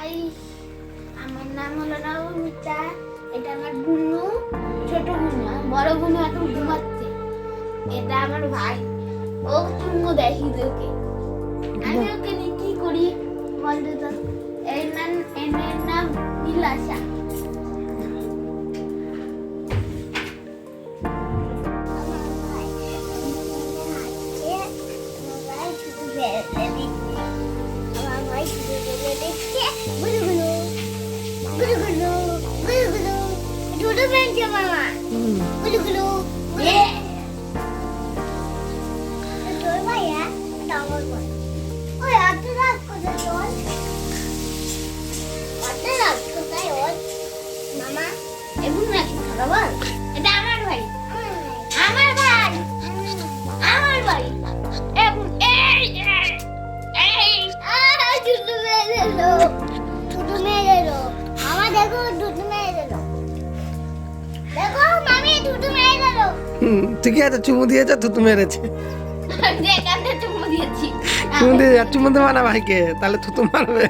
High আমার নাম হলো নবমিতা, এটা আমার বুনু, ছোট বুনু বড় বুনু এখন ঘুমাচ্ছে। এটা আমার ভাই, ও চুমু দেয় হিজুকে। আমি ওকে নিয়ে কি করি বলতো? তো এর নাম এর নাম বিলাসা। খাবার এটা আমার ভাই আমার ভাই হুম, ঠিকই আছে চুমু দিয়েছে থুতু মেরেছে। চুমু দিয়েছি। চুমু দিয়ে চুমু দেবা না ভাইকে তাহলে থুতু মারবে।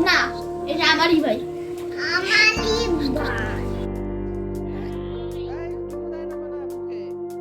না এটা আমারই ভাই। আমারই ভাই।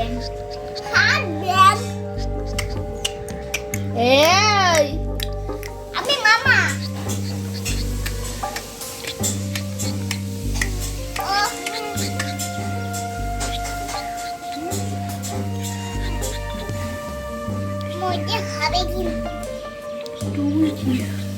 bien. ¡Javier! ¡Ey! ¡A mi mamá! Muy bien, Javier. Muy bien.